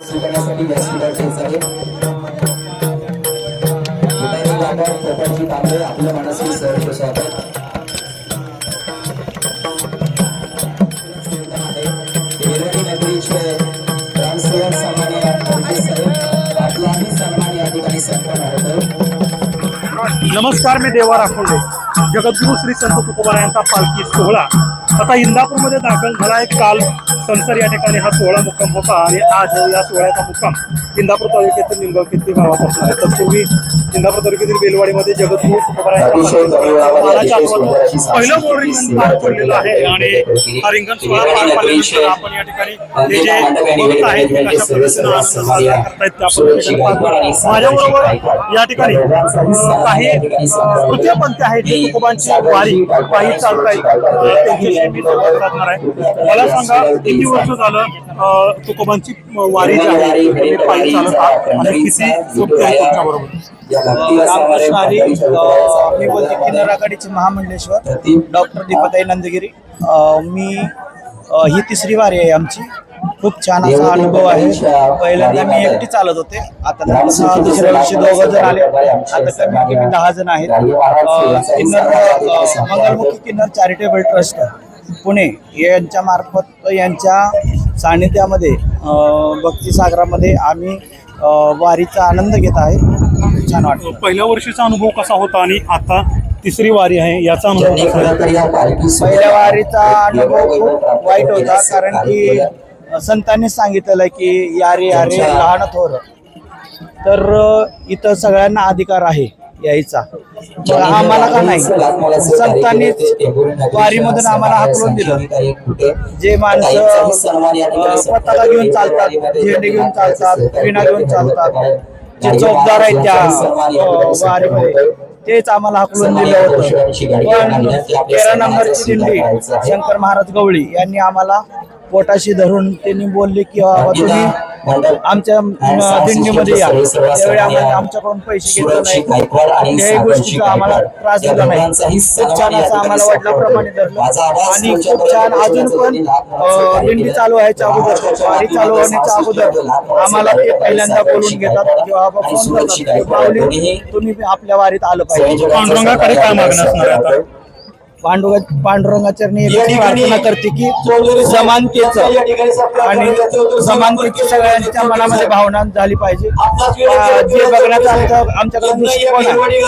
स्वीकारण्यासाठी व्यासपीठावर आहे. विधायक जागा प्रकारची तांबे आपलं मनस्वी ग्रामसेवक साहेब आपलाही सन्मान या ठिकाणी नमस्कार मी देवा राखोंडे. जगद्गुरु श्री संत तुकोबारा यांचा पालखी सोहळा आता इंदापूरमध्ये दाखल झाला आहे. काल संसर या ठिकाणी हा सोहळा मुक्काम होता आणि आज या सोहळ्याचा मुक्काम इंदापूर तालुक्यातील निंबळकित्ती गावापासून असणार आहे तत्पूर्वी इंदापूर तालुक्यातील बेलवाडीमध्ये जगद्गुरु पहिलं रिंगण पार पडलेलं आहे आणि हा रिंगण सोहळा पार पडल्यानंतर आपण या ठिकाणी हे जे भक्त आहेत ते कशा पद्धतीनं आनंद साजरा करतायत त्या पद्धतीने. माझ्याबरोबर या ठिकाणी काही तृतीयपंथी आहेत जे तुकोबांची वारी पायी चालतायत त्यांच्याशी मी संवाद साधणार आहे. मला सांगा किती वर्ष झालं तुकोबांची वारी जी आहे पायी चालत आहात आणि किती सोबती आहेत तुमच्याबरोबर? रामकृष्ण हरी मी बोलते किन्नर आघाडीचे महामंडलेश्वर डॉक्टर दीपताई नंदगिरी. मी ही तिसरी वारी आहे आमची. खूप छान असा अनुभव आहे. पहिल्यांदा मी एकटी चालत होते. आता दुसऱ्या दिवशी दोघं जण आले. आता कमी कमी दहा जण आहेत. किन्नर मंगलमुखी किन्नर चॅरिटेबल ट्रस्ट पुणे यांच्या मार्फत यांच्या सानिध्यामध्ये भक्तिसागरामध्ये आम्ही वारीचा आनंद घेत आहे. छान वाटतं पहिल्या वर्षीचा अनुभव कसा होता आणि आता तिसरी वारी आहे याचा अनुभव कसा पहिल्या वारीचा अनुभव खूप वाईट होता. कारण की संतांनी सांगितलेलं की यारे यारे लहान थोर. तर इथं सगळ्यांना अधिकार आहे यायचा. आम्हाला का नाही? संतांनीच वारीमधून आम्हाला हाकलून दिलं. जे माणसं पताका घेऊन चालतात झेंडे घेऊन चालतात विणा घेऊन चालतात. जे चौकदार आहेत त्या वारीमध्ये तेच आम्हाला हाकलून दिलं होतं. पण तेरा नंबरची दिंडी शंकर महाराज गवळी यांनी आम्हाला पोटाशी धरून त्यांनी बोलले की बाबा तुम्ही आमच्या दिंडीमध्ये या. त्यावेळी आमच्याकडून पैसे घेतले नाही. कुठल्याही गोष्टीचा आम्हाला त्रास दिला नाही. खूप छान असं आम्हाला वडिलाप्रमाणे धरलं. आणि खूप छान अजून पण दिंडी चालू व्हायच्या अगोदर. वारी चालू होण्याच्या अगोदर आम्हाला ते पहिल्यांदा बोलून घेतात किंवा बाबा फोन करतात तुम्ही आपल्या वारीत आलं पाहिजे. पांडुरंगाकडे काय मागणं असणार आहे आता? पांडुरंग पांडुरंगाचरणी एकच प्रार्थना करते की समानतेचं आणि समानतेची सगळ्यांच्या मनामध्ये भावना झाली पाहिजे. जे बघण्याचा आमचा आमच्याकडे दृष्टिकोन आहे?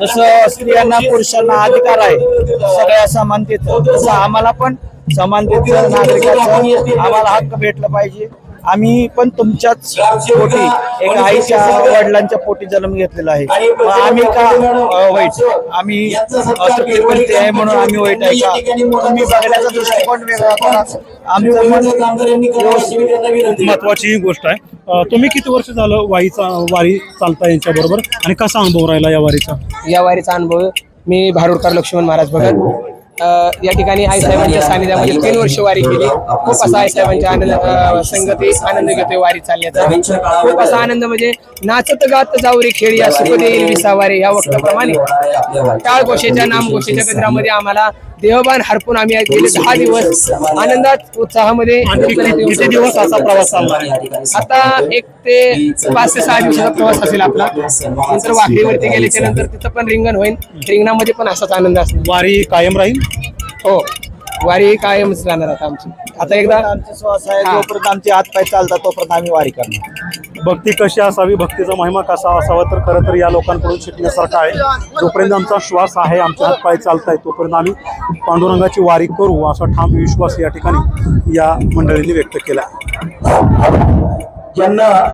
जसं स्त्रियांना पुरुषांना अधिकार आहे. सगळ्या समानतेचं. तसं आम्हाला पण समानतेचं नागरिकाचं आम्हाला हक्क भेटलं पाहिजे. आम्ही पण तुमच्याच पोटी एक आईच्या वडिलांच्या पोटी जन्म घेतलेला आहे. आम्ही का वाईट आम्ही आहे म्हणून आम्ही वाईट आहे का तुम्ही बघण्याचा दृष्टिकोन वेगळा आमचं महत्वाची ही गोष्ट आहे. तुम्ही किती वर्ष झालं वाईचा वारी चालता यांच्या बरोबर आणि कसा अनुभव राहिला या वारीचा? या वारीचा अनुभव मी भारुडकर लक्ष्मण महाराज भगत या ठिकाणी आईसाहेबांच्या सानिध्यामध्ये तीन वर्ष वारी केली. खूप असा आईसाहेबांच्या आनंद संगती आनंद घेतोय वारी चालण्याचा खूप असा आनंद म्हणजे नाचत गात जाऊ रे खेळी या सुख देईल विसावारे या वक्ताप्रमाणे. टाळ घोषेच्या नाम घोषेच्या केंद्रामध्ये आम्हाला देहबान हरपून आम्ही आज गेले दहा दिवस आनंदात उत्साहामध्ये किती दिवस असा प्रवास चालला? आता एक ते पाच ते सहा दिवसाचा प्रवास असेल आपला. नंतर वाकडीवरती गेल्याच्यानंतर तिथं पण रिंगण होईल रिंगणामध्ये पण असाच आनंद असणार. वारी कायम राहील? हो. वारी कायमच राहणार आता आमची. आता एकदा आमचे श्वास आहे जोपर्यंत आमचे हात पाय चालतात तोपर्यंत आम्ही वारी करणार. भक्ती कशी असावी? भक्तीचा महिमा कसा असावा? तर खरं तर या लोकांकडून शिकण्यासारखं आहे. जोपर्यंत आमचा श्वास आहे आमचे हात पाय चालत आहेत तोपर्यंत आम्ही पांडुरंगाची वारी करू असा ठाम विश्वास या ठिकाणी या मंडळींनी व्यक्त केला. ज्यांना